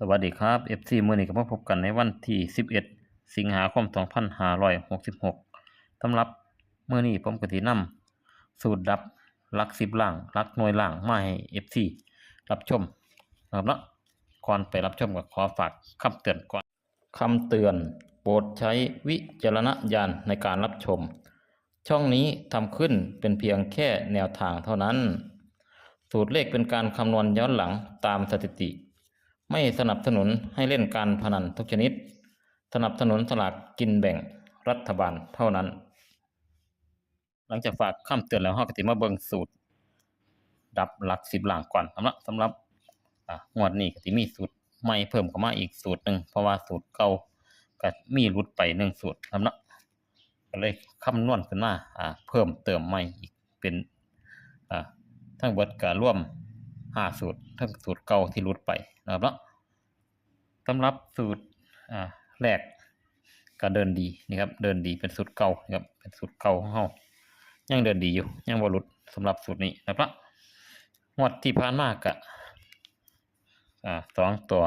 สวัสดีครับ FC มือนี้ก็มาพบกันในวันที่ 11 สิงหาคม 2566สำหรับมื้อนี้ผมก็สินำสูตรดับลัก10ล่างลักหน่วยล่างมาให้ FC รับชมนะครับเนาะก่อนไปรับชมก็ขอฝากคำเตือนก่อนคำเตือน โปรดใช้วิจารณญาณในการรับชม ช่องนี้ทำขึ้นเป็นเพียงแค่แนวทางเท่านั้น สูตรเลขเป็นการคำนวณย้อนหลังตามสถิติ ไม่สนับสนุนให้เล่นการพนันทุกชนิด สนับสนุนสลากกินแบ่งรัฐบาลเท่านั้น หลังจากฝากคำเตือนแล้วเฮาก็สิมาเบิงสูตร ดับหลักสิบหลังก่อนสำหรับสำหรับอ่างวดนี้ก็สิมีสูตรใหม่เพิ่มเข้ามาอีกสูตรหนึ่งเพราะว่าสูตรเก่าก็มีหลุดไปหนึ่งสูตรสำหรับก็เลยคำนวณขึ้นมาเพิ่มเติมใหม่อีกเป็นทั้งเบิดก็ร่วมห้าสูตรทั้งสูตรเก่าที่หลุดไป นะครับเนาะสำหรับสูตรอ่าแรกก็เดินดีนะครับ เดินดีเป็นสูตรเก่านะครับ เป็นสูตรเก่าของเฮายังเดินดีอยู่ยังบ่หลุดสำหรับสูตรนี้นะครับงวดที่ผ่านมากะอ่าสองตัว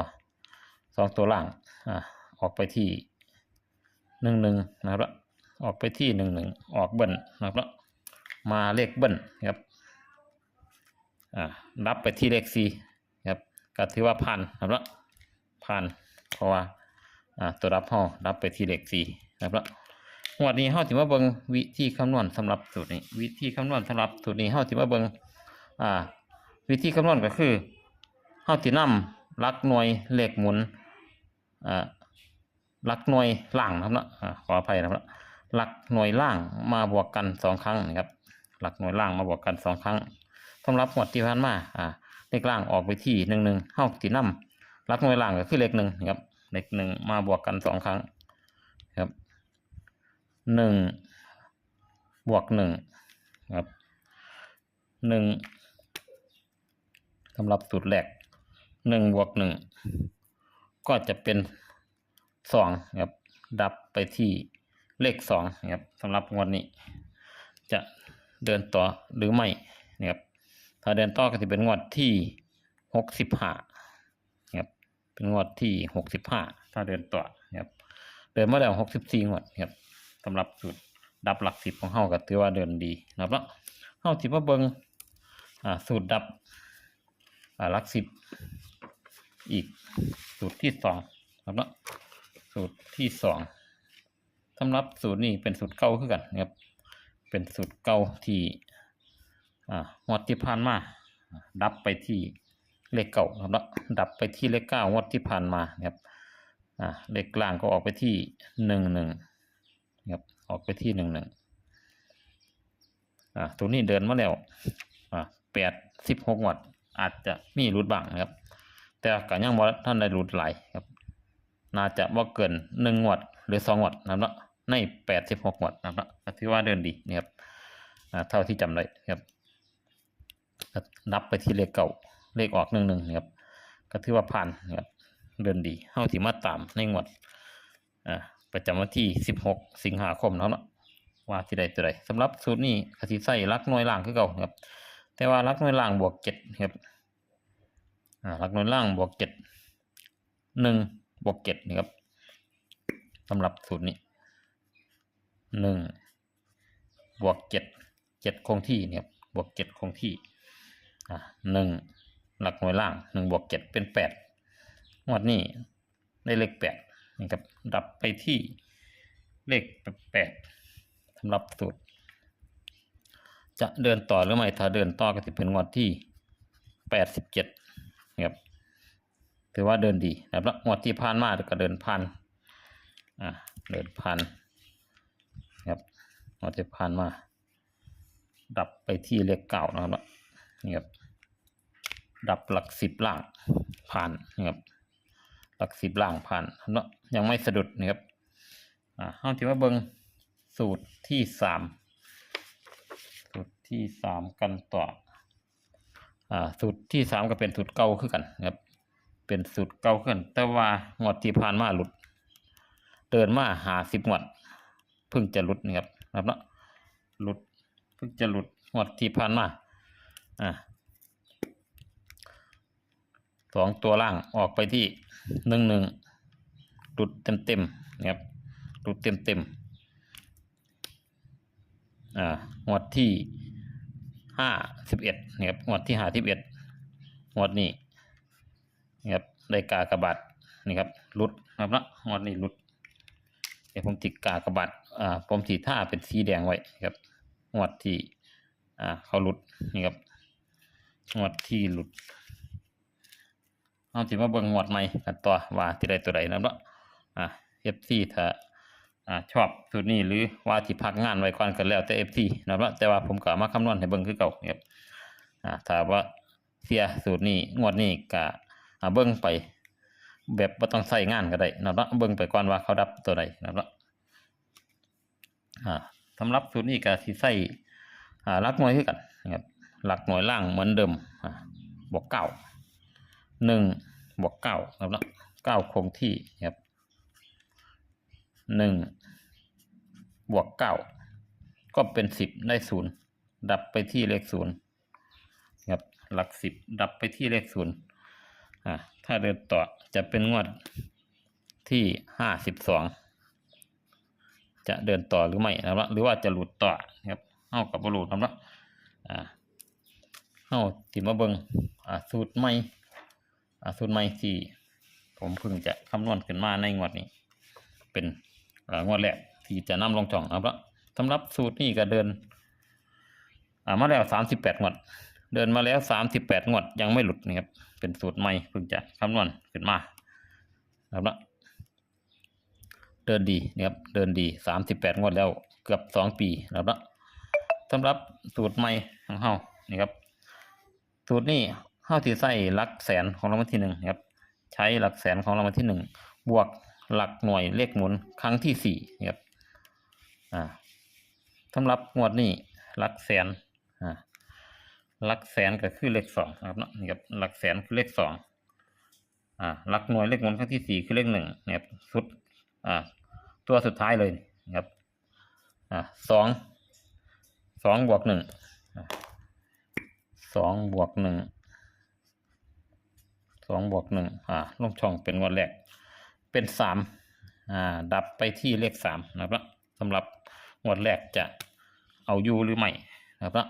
สองตัวล่างอ่าออกไปที่หนึ่งหนึ่งนะครับออกไปที่หนึ่งหนึ่งออกเบิ้ลนะครับมาเลขเบิ้ลนะครับอ่ารับไปที่เลขสี่ ก็ถือว่าผ่านนะครับละผ่านเพราะว่าตัวรับห้อรับไปที่เลขสี่นะครับละงวดนี้เฮาถือว่าเบิงวิธีคำนวณสำหรับสูตรนี้ วิธีคำนวณสำหรับสูตรนี้เฮาถือว่าเบิงอ่าวิธีคำนวณก็คือเฮาสินำหลักหน่วยเลขหมุนลักหน่วยล่างนะครับเนาะขออภัยนะครับเนาะหลักหน่วยล่างมาบวกกันสองครั้งนะครับหลักหน่วยล่างมาบวกกันสองครั้งสำหรับหมวดที่ผ่านมาอ่า เลขล่างออกไปที่หนึ่งหนึ่งเท่าที่นำรักหน่วยล่างก็คือเลขหนึ่งครับเลขหนึ่งมาบวกกันสองครั้งครับหนึ่งบวกหนึ่งครับหนึ่งสำหรับสูตรแรกหนึ่งบวกหนึ่งก็จะเป็นสองครับดับไปที่เลขสองครับสำหรับงวดนี้ จะเดินต่อหรือไม่นะครับ ถ้าเดินต่อก็จะเป็นงวดที่หกสิบห้าครับเป็นงวดที่หกสิบห้าถ้าเดินต่อครับเดินมาแล้วหกสิบสี่งวดครับสำหรับสูตรดับหลักสิบของเฮาก็ถือว่าเดินดีนะครับแล้วเฮาสิมาเบิ่งอ่าสูตรดับอ่าหลักสิบอีกสูตรที่สองครับแล้วสูตรที่สองสำหรับสูตรนี้เป็นสูตรเก่าคือกันนะครับเป็นสูตรเก่าที่ งวดที่ผ่านมา ดับไปที่เลขเก่าครับแล้วดับไปที่เลขเก้างวดที่ผ่านมาครับอ่าเลขกลางก็ออกไปที่หนึ่งหนึ่งครับออกไปที่หนึ่งหนึ่งอ่าตัวนี้เดินมาแล้วอ่าแปดสิบหกงวดอาจจะมีรุดบ้างครับ แต่ก็ยังบ่ท่านได้รุดไหลครับ น่าจะว่าเกินหนึ่งงวดหรือสองงวดนะครับในแปดสิบหกงวดนะครับถือว่าเดินดีนะครับอ่าเท่าที่จำได้ครับ นับไปที่เลขเก่าเลขออกหนึ่งหนึ่งนะครับก็ถือว่าผ่านนะครับเดินดีเฮาที่มาตามในงวดอ่าประจำวันที่สิบหกสิงหาคมเนาะว่าที่ใดตัวใดสำหรับสูตรนี้กสิใส่ลักหน่วยล่างคือเก่านะครับ แต่ว่าลักหน่วยล่างบวกเจ็ดนะครับอ่าลักหน่วยล่างบวกเจ็ดหนึ่งบวกเจ็ดนะครับสำหรับสูตรนี้หนึ่งบวกเจ็ดเจ็ดคงที่นะครับบวกเจ็ดคงที่ หนึ่งหลักหน่วยล่างหนึ่งบวกเจ็ดเป็นแปดงวดนี้ได้เลขแปดนะครับดับไปที่เลขแปดสำหรับสูตร จะเดินต่อหรือไม่ถ้าเดินต่อก็จะเป็นงวดที่แปดสิบเจ็ดนะครับถือว่าเดินดีนะครับแล้วงวดที่ผ่านมาก็เดินผ่านอ่าเดินผ่านนะครับงวดที่ผ่านมา ดับไปที่เลขเก่านะครับนี่ครับ ดับหลักสิบล่างผ่านนะครับ หลักสิบล่างผ่านเนาะยังไม่สะดุดนะครับอ่าห้องที่ว่าเบิงสูตรที่สามสูตรที่สามกันต่ออ่าสูตรที่สามก็เป็นสูตรเก่าขึ้นกันนะครับ เป็นสูตรเก่าขึ้น แต่ว่างวดที่ผ่านมาหลุด เดินมาหาสิบงวดเพิ่งจะหลุดนะครับนะครับเนาะหลุดเพิ่งจะหลุดงวดที่ผ่านมาอ่า สองตัวล่างออกไปที่หนึ่งหนึ่งหลุดเต็มเต็มนะครับหลุดเต็มเต็มอ่างวดที่ห้าสิบเอ็ดนะครับงวดที่ห้าสิบเอ็ดงวดนี้นะครับได้กากระบาดนี่ครับหลุดนะครับนะงวดนี้หลุดเดี๋ยวผมติดกากระบาดอ่าผมสีท่าเป็นสีแดงไว้ครับงวดที่อ่าเขาหลุดนี่ครับงวดที่หลุด เอาสิมาเบิ่งงวดใหม่กันต่อว่าที่ใดตัวใดนะเนาะอะ FC ถ้าอ่าชอบสูตรนี้หรือว่าที่พักงานไว้ก่อนกันแล้วแต่ FC นะครับเนาะแต่ว่าผมก็มาคำนวณให้เบิ่งคือเก่าครับอ่าถ้าว่าเสียสูตรนี้งวดนี้ก็อ่าเบิ่งไป แบบบ่ต้องใส่งานก็ได้นะเนาะเบิ่งไปก่อนว่าเขาดับตัวใดนะเนาะอ่าสำหรับสูตรนี้ก็สิใส่อ่าหลักหน่วยคือกันนะครับหลักหน่วยล่างเหมือนเดิมอ่าบวกเก้า หนึ่งบวกเก้าครับเนาะเก้าคงที่ครับหนึ่งบวกเก้าก็เป็นสิบได้ศูนย์ดับไปที่เลขศูนย์ครับหลักสิบดับไปที่เลขศูนย์อ่าถ้าเดินต่อจะเป็นงวดที่ห้าสิบสองจะเดินต่อหรือไม่นะครับหรือว่าจะหลุดต่อครับเข้ากับบหลุดนะครับอ่าเข้าติมาเบิงอ่าสูตรใหม่ สูตรใหม่ที่ผมเพิ่งจะคำนวณขึ้นมาในงวดนี้ เป็นงวดแรกที่จะนำลงจ่องนะครับสำหรับสูตรนี้ก็เดินมาแล้วสามสิบแปดงวด เดินมาแล้วสามสิบแปดงวดยังไม่หลุดนะครับ เป็นสูตรใหม่เพิ่งจะคำนวณขึ้นมานะครับเดินดีนะครับเดินดีสามสิบแปดงวดแล้วเกือบสองปีนะครับสำหรับสูตรใหม่ของเฮานี่ครับสูตรนี้ เฮาที่ใส่หลักแสนของรางวัลที่หนึ่งครับใช้หลักแสนของรางวัลที่หนึ่งบวกหลักหน่วยเลขหมุนครั้งที่สี่ครับอ่าสำหรับงวดนี้หลักแสนอ่าหลักแสนก็คือเลขสองครับเนาะครับหลักแสนคือเลขสองอ่าหลักหน่วยเลขหมุนครั้งที่สี่คือเลขหนึ่งครับสุดอ่าตัวสุดท้ายเลยครับอ่าสองสองบวกหนึ่งสองบวกหนึ่ง องบวกหนึ่งอ่าลงช่องเป็นงวดแรก เป็นสามอ่าดับไปที่เลขสามนะครับสำหรับงวดแรกจะเอาอยู่หรือไม่นะครับ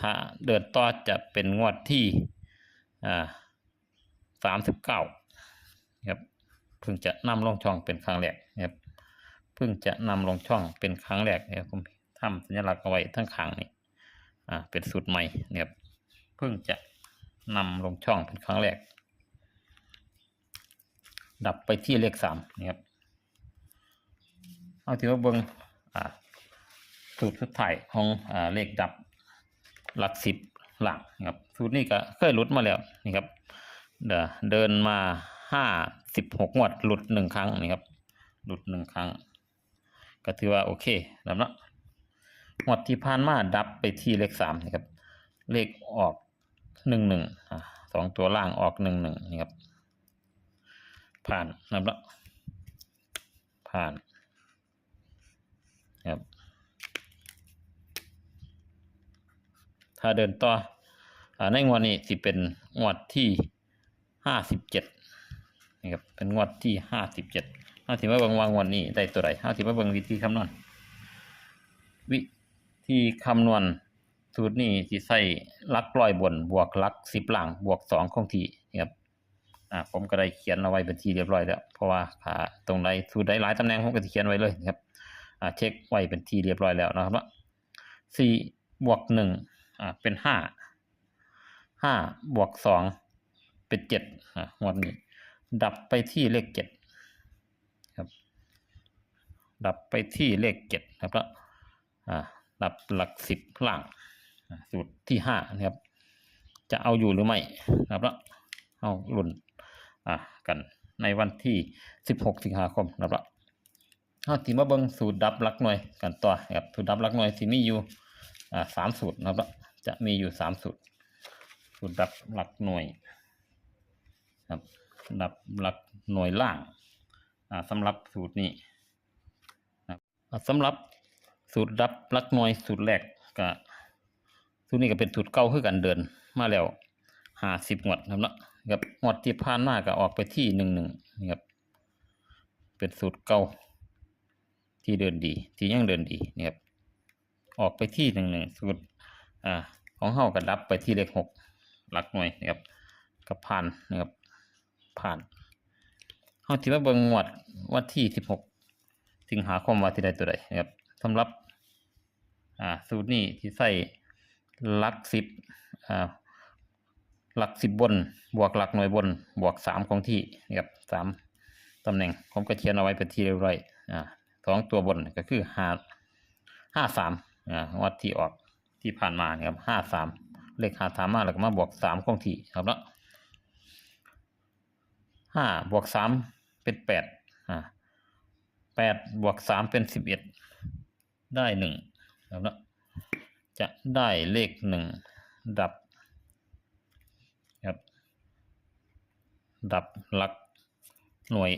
ถ้าเดินต่อจะเป็นงวดที่อ่าสามสิบเก้าครับเพิ่งจะนำลงช่องเป็นครั้งแรกนะครับเพิ่งจะนำลงช่องเป็นครั้งแรกนะครับผมทำสัญลักษณ์เอาไว้ทั้งขางนี่อ่าเป็นสูตรใหม่นะครับเพิ่งจะนำลงช่องเป็นครั้งแรก ดับไปที่เลขสามนี่ครับ เอาถือว่าเบิ้งสูตรสุดท้ายของอเลขดับหลักสิบหลักนะครับ สูตรนี้ก็เคยหลุดมาแล้วนี่ครับเดเดินมาห้าสิบหกงวดหลุดหนึ่งครั้งนี่ครับ หลุดหนึ่งครั้ง ก็ถือว่าโอเคแล้วเนาะงวดที่ผ่านมาดับไปที่เลขสามนะครับ เลขออกหนึ่งหนึ่งสองตัวล่างออกหนึ่งหนึ่งนี่ครับ ผ่านนะครับล้วผ่านครับ ถ้าเดินต่ออในงวดนี้สิเป็นงวดที่ห้าสิบเจ็ดนี่ครับเป็นงวดที่ห้าสิบเจ็ดห้าสิบมาบิ่งวางวดนี้ได้ตัวไหนห้าสิบมาบิ่งวิธีคำนวณวิธีคำนวณสูตรนี้ที่ใส่ลักร้อยบนบวกลักสิบหลังบวกสองคงที่นี่ครับ อ่าผมก็ได้เขียนเอาไว้เป็นที่เรียบร้อยแล้ว เพราะว่าขาตรงใดสูตรใดหลายตำแหน่งผมก็จะเขียนไว้เลยนะครับอ่าเช็คไว้เป็นที่เรียบร้อยแล้วนะครับว่าสี่บวกหนึ่งอ่าเป็นห้าห้าบวกสองเป็นเจ็ดอ่างวดนี้ดับไปที่เลขเจ็ดครับ ดับไปที่เลขเจ็ดครับแล้วอ่าดับหลักสิบล่างอ่าสูตรที่ห้านะครับ จะเอาอยู่หรือไม่นะครับแล้วเอาหลุ่น กันในวันที่ 16 สิงหาคมนะครับเอาทีมาเบิงสูตรดับหลักหน่วยกันต่อครับสูตรดับหลักหน่วยที่มีอยู่สามสูตรนะครับ จะมีอยู่สามสูตร สูตรดับหลักหน่วยครับดับหลักหน่วยล่างอ่าสำหรับสูตรนี้ครับอ่าสำหรับสูตรดับหลักหน่วยสูตรแรกก็สูตรนี้ก็เป็นสูตรเก่าคือกันเดินมาแล้วห้าสิบงวดนะครับเนาะ ครับงวดที่ผ่านมาก็ออกไปที่หนึ่งหนึ่งนะครับ เป็นสูตรเก่าที่เดินดี ที่ยังเดินดีนะครับ ออกไปที่หนึ่งหนึ่งสูตรอ่าของเฮาก็ดับไปที่เลขหกหลักหน่วยนะครับกับผ่านนะครับผ่านเฮาสิมาเบิ่งงวดวันที่สิบหกสิงหาคมว่าที่ใดตัวใดนะครับสำหรับอ่าสูตรนี้ที่ใส่ลักสิบอ่า หลักสิบบน บวกหลักหน่วยบน บวกสามของที่นะครับสามตำแหน่งผมก็เขียนเอาไว้เป็นที่เรียบร้อยอ่าสองตัวบนก็คือห้าห้าสามอ่าวัดที่ออกที่ผ่านมานะครับห้าสามเลขหาสามมาแล้วก็มาบวกสามของที่ครับแล้วห้าบวกสามเป็นแปดอ่าแปดบวกสามเป็นสิบเอ็ดได้หนึ่งครับแล้วจะได้เลขหนึ่งดับครับ ดับหลักหน่วย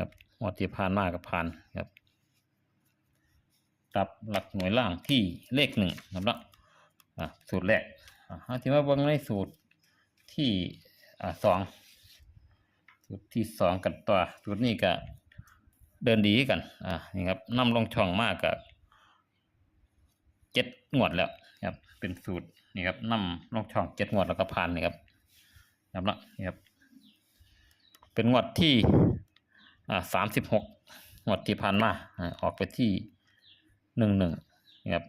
ครับงวดที่ผ่านมากกับผ่านครับ ดับหลักหน่วยล่างที่เลขหนึ่งครับละอะสูตรแรกอะที่มาเบิ่งในสูตรที่อ่าสองสูตรที่สองกันต่อสูตรนี้ก็เดินดีกันอ่านี่ครับนำลงช่องมากกับเจ็ดงวดแล้วครับเป็นสูตรนี่ครับนำลงช่องเจ็ดงวดแล้วก็ผ่านนี่ครับครับละนี่ครับ เป็นงวดที่อ่าสามสิบหกงวดที่ผ่านมาออกไปที่หนึ่งหนึ่งนี่ครับ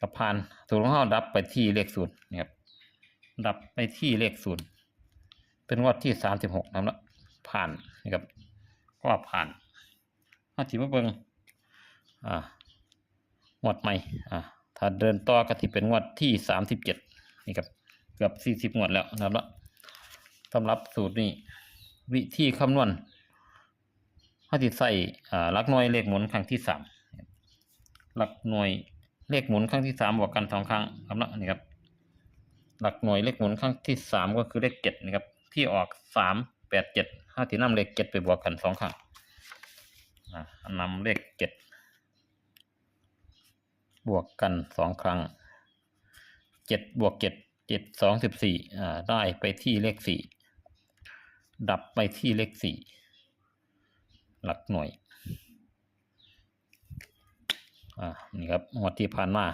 กับผ่านสูตรของเราดับไปที่เลขศูนย์นี่ครับดับไปที่เลขศูนย์เป็นงวดที่สามสิบหกนะครับละผ่านนี่ครับก็ผ่านถ้าถือว่าเบิงอ่างวดใหม่อ่าถ้าเดินต่อก็ที่เป็นงวดที่สามสิบเจ็ดนี่ครับเกือบสี่สิบงวดแล้วนะครับละ สำหรับสูตรนี้ วิธีคำนวณเขาจะใส่หลักหน่วยเลขหมุนครั้งที่สามหลักหน่วยเลขหมุนครั้งที่สามบวกกันสองครั้งครับละนี่ครับหลักหน่วยเลขหมุนครั้งที่สามก็คือเลขเจ็ดนะครับที่ออกสามแปดเจ็ดห้าที่นำเลขเจ็ดไปบวกกันสองครั้งอ่านำเลขเจ็ดบวกกันสองครั้งเจ็ดบวกเจ็ดเจ็ดสองสิบสี่าได้ไปที่เลขสี่ ดับไปที่เลขสี่หลักหน่วย อ่า นี่ครับงวดที่ผ่านมา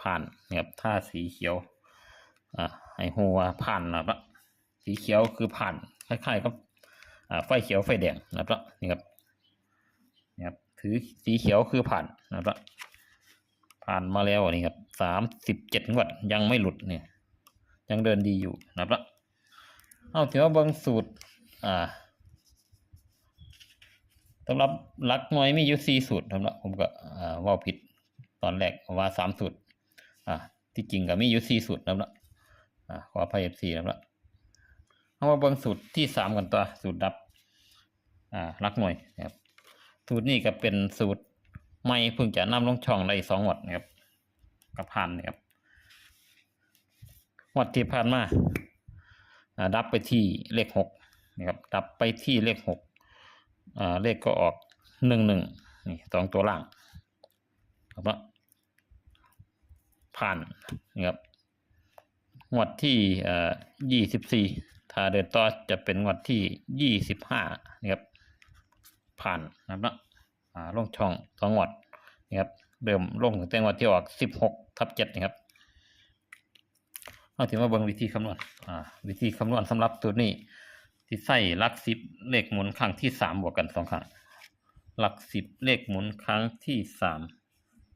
ผ่านนี่ครับถ้าสีเขียว อ่าให้หัวผ่านนะครับสีเขียวคือผ่าน คล้ายๆกับ อ่า ไฟเขียวไฟแดงนะครับนี่ครับนี่ครับ ถือสีเขียวคือผ่านนะครับผ่านมาแล้วนี่ครับสามสิบเจ็ดงวดยังไม่หลุดเนี่ย ยังเดินดีอยู่นะครับ เอาถือว่าเบิ้งสูตร อ่าสำหรับหลักหน่วยมีอยู่สี่สูตรสำหรับผมก็อ่าว่าผิดตอนแรกว่าสามสูตร อ่า ที่จริงก็มีอยู่สี่สูตรนะครับอ่าขออภัยสี่นะครับเอามาเบิ้งสูตรที่สามกันตัวสูตรดับ อ่าลักหน่วยครับ สูตรนี้ก็เป็นสูตรไม่เพิ่งจะนำลงช่องได้สองวัดนะครับกับพันนะครับวัดที่ผ่านมา ดับไปที่เลขหกนะครับดับไปที่เลขหกเลขก็ออกหนึ่งหนึ่งนี่สองตัวล่างครับว่าผ่านนะครับงวดที่อ่ายี่สิบสี่ถ้าเดินต่อจะเป็นงวดที่ยี่สิบห้านะครับผ่านนะครับเนะอ่าลงช่องสองวัดนะครับเดิมลงถึงแต่งวัดที่ออกสิบหกทับเจ็ดนะครับ เอาถึงมาเบิ่งวิธีคำนวณอ่าวิธีคำนวณสำหรับตัวนี้ ที่ใส่หลักสิบเลขหมุนครั้งที่สามบวกกันสองครั้งหลักสิบเลขหมุนครั้งที่สาม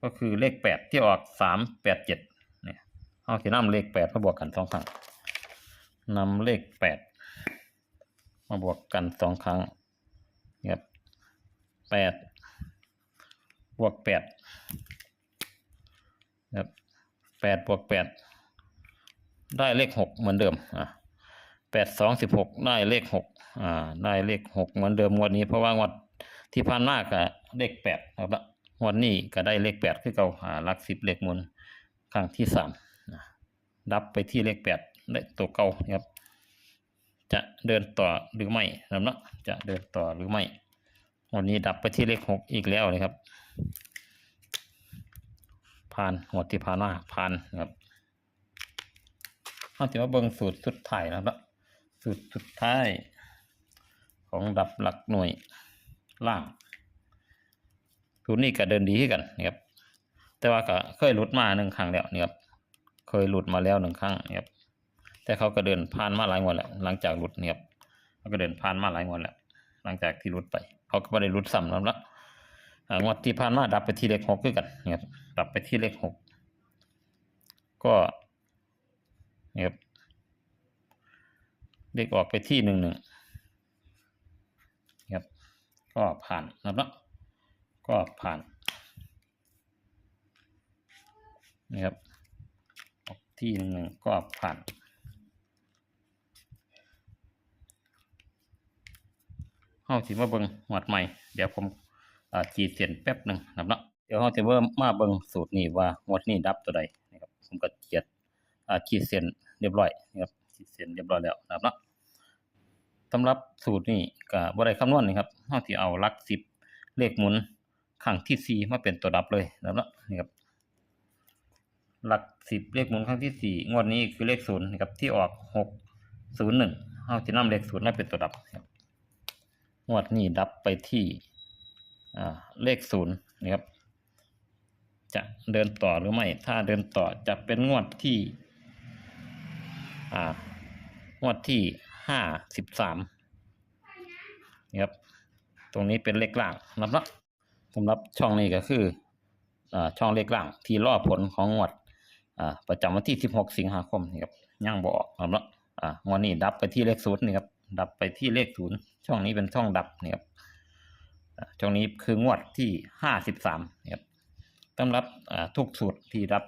ก็คือเลขแปดที่ออกสามแปดเจ็ดเนี่ยเอาที่นำเลขแปดมาบวกกันสองครั้งนำเลขแปดมาบวกกันสองครั้งครับแปดบวกแปดครับแปดบวกแปด ได้เลขหกเหมือนเดิมอะแปดสองสิบหกได้เลขหกอ่าได้เลขหกเหมือนเดิมงวดนี้เพราะว่างวดที่ผ่านมาก็เลขแปดครับละงวดนี้ก็ได้เลขแปดคือเก่าหาลักสิบเลขมุนครั้งที่สามอะดับไปที่เลขแปดได้ตัวเก่าครับ จะเดินต่อหรือไม่นะครับเนะจะเดินต่อหรือไม่วันนี้ดับไปที่เลขหกอีกแล้วนะครับ ผ่านหมดที่ผ่านมาผ่านครับ เอเราจะมาเบิ่งสูตรสุดท้ายนะครับสูตรสุดท้าย ของดับหลักหน่วยล่างสูตรนี้ก็เดินดีขึ้นกันนะครับ แต่ว่าก็เคยหลุดมาหนึ่งครั้งแล้วนะครับเคยหลุดมาแล้วหนึ่งครั้งนะครับ แต่เขาก็เดินผ่านมาหลายงวดแล้ว หลังจากหลุดนะครับเขาก็เดินผ่านมาหลายงวดแล้ว หลังจากที่หลุดไป เขาก็ไม่ได้หลุดซ้ำแล้วละงวดที่ผ่านมาดับไปที่เลขหกด้วยกันนะครับดับไปที่เลขหกก็ นะครับเลขออกไปที่หนึ่งหนึ่งครับก็ผ่านนะครับเนาะก็ผ่านนะครับออกที่หนึ่งหนึ่งก็ผ่านเฮาสิมาเบิงหมวดใหม่ เดี๋ยวผมอ่าขีเส้นแป๊บหนึ่งนะครับเนาะเดี๋ยวเฮาจะเบิ่งมาเบิงสูตรนี้ว่าหมวดนี้ดับตัวใดนะครับผมก็เขียนอ่าขีดเส้น เรียบร้อยนะครับขีดเส้นเรียบร้อยแล้วนะครับเนาะสำหรับสูตรนี้ก็บ่ได้คำนวณนะครับเฮาสิเอาลัก10เลขหมุนครั้งที่สี่มาเป็นตัวดับเลยนะครับเนาะนี่ครับหลัก10เลขหมุนครั้งที่สี่งวดนี้คือเลข0นย์นะครับที่ออก601เฮาสินำเลข0มาเป็นตัวดับครับงวดนี้ดับไปที่อ่าเลขศูนย์นะครับ จะเดินต่อหรือไม่ ถ้าเดินต่อจะเป็นงวดที่ อ่างวดที่ห้าสิบสามนะครับ ตรงนี้เป็นเลขล่างนะครับเนะสำหรับช่องนี้ก็คืออ่าช่องเลขล่างที่รอผลของงวดอ่าประจำวันที่สิบหกสิงหาคมนี่ครับยังบออกนะครับนะอ่างวดนี้ดับไปที่เลขศูนย์นี่ครับดับไปที่เลขศูนย์ช่องนี้เป็นช่องดับนี่ครับอ่าช่องนี้คืองวดที่ห้าสิบสามนี่ครับสำหรับอ่าทุกสูตรที่รับ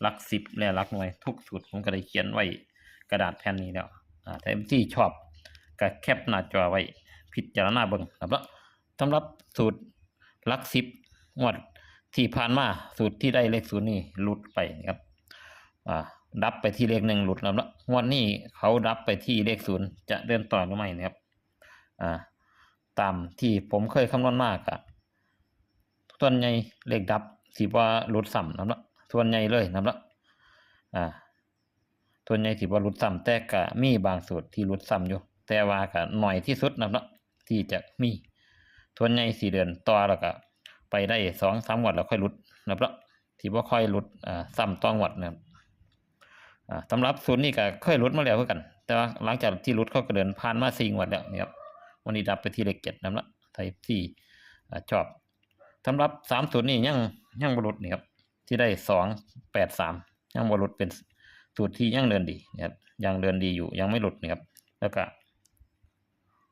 หลักสิบและหลักหน่วย ทุกสูตรผมก็ได้เขียนไว้ ระดาษแผ่นนี้แล้วอ่าถ้าที่ชอบก็แคปหน้าจอไว้พิจารณาเบิ่งนะครับสำหรับสูตรลักสิบงวดที่ผ่านมาสูตรที่ได้เลขศูนย์นี่หลุดไปนะครับดับไปที่เลขหนึ่งหลุดแล้วงวันนี้เขาดับไปที่เลขศูนย์จะเดินต่อหรือไม่นะครับตามที่ผมเคยคำนวณมากอะส่วนใหญ่เลขดับสิว่าหลุดซ้ำนะครับส่วนใหญ่เลยนะครับ ส่วนใหญ่สิว่าหลุดซ้ำแต่ก็มีบางสูตรที่หลุดซ้ำอยู่ แต่ว่าก็หน่อยที่สุดนะครับที่จะมีส่วนใหญ่สี่เดือนต่อแล้วก็ไปได้สองสามงวดแล้วค่อยหลุดนะครับที่ว่าค่อยหลุดอ่าซ้ำต้องวัดนะครับอ่าสำหรับศูนนี่ก็เคยหลุดมาแล้วเหมือนกัน แต่ว่าหลังจากที่หลุดเขาก็เดินผ่านมาสี่งวดแล้วนี่ครับวันนี้ดับไปที่เลขเจ็ดนั่นละไทยที่อ่าชอบสำหรับสามศูนนี่ยังยังบรุษนี่ครับที่ได้สองแปดสามยังบรุษเป็น สูตรที่ยังเดินดีนะครับยังเดินดีอยู่ยังไม่หลุดนี่ครับ แล้วก็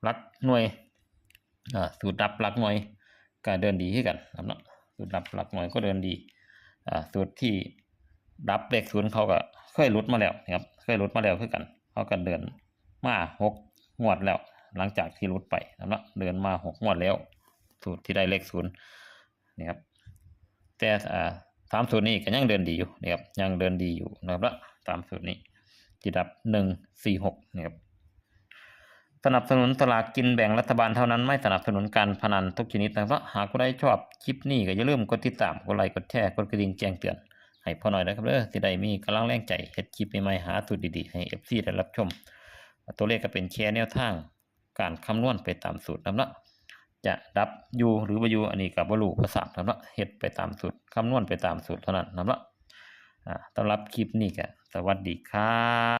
รักหน่วยสูตรดับหลักหน่วยก็เดินดีขึ้นกันครับเนาะสูตรดับหลักหน่วยก็เดินดีสูตรที่ดับเลขศูนย์เขาก็เคยหลุดมาแล้วนะครับเคยหลุดมาแล้วคือกันเขาก็เดินมาหกงวดแล้ว หลังจากที่หลุดไปนะครับเดินมาหกงวดแล้ว สูตรที่ได้เลขศูนย์นี่ครับแต่สามสูตรนี้ก็ยังเดินดีอยู่นะครับยังเดินดีอยู่นะครับ สามสูตรนี้จิดับหนึ่งสี่หกนะครับสนับสนุนสลากกินแบ่งรัฐบาลเท่านั้นไม่สนับสนุนการพนันทุกชนิดนะครับหากผู้ใดชอบคลิปนี้ก็อย่าลืมกดติดตามกดไลค์กดแชร์กดกระดิ่งแจ้งเตือนให้พอหน่อยนะครับเด้อสิได้มีกำลังแรงใจเฮ็ดคลิปใหม่ๆหาสูตรดีๆให้ FC ได้รับชม ตัวเลขก็เป็นแชร์แนวทาง การคำนวณไปตามสูตรนำเนาะจะดับยูหรือบ่อยู่อันนี้ก็บ่รู้ก็ทราบนำเนาะเฮ็ดไปตามสูตรคำนวณไปตามสูตรเท่านั้นนำเนาะอ่าสำหรับคลิปนี้ก็ สวัสดีครับ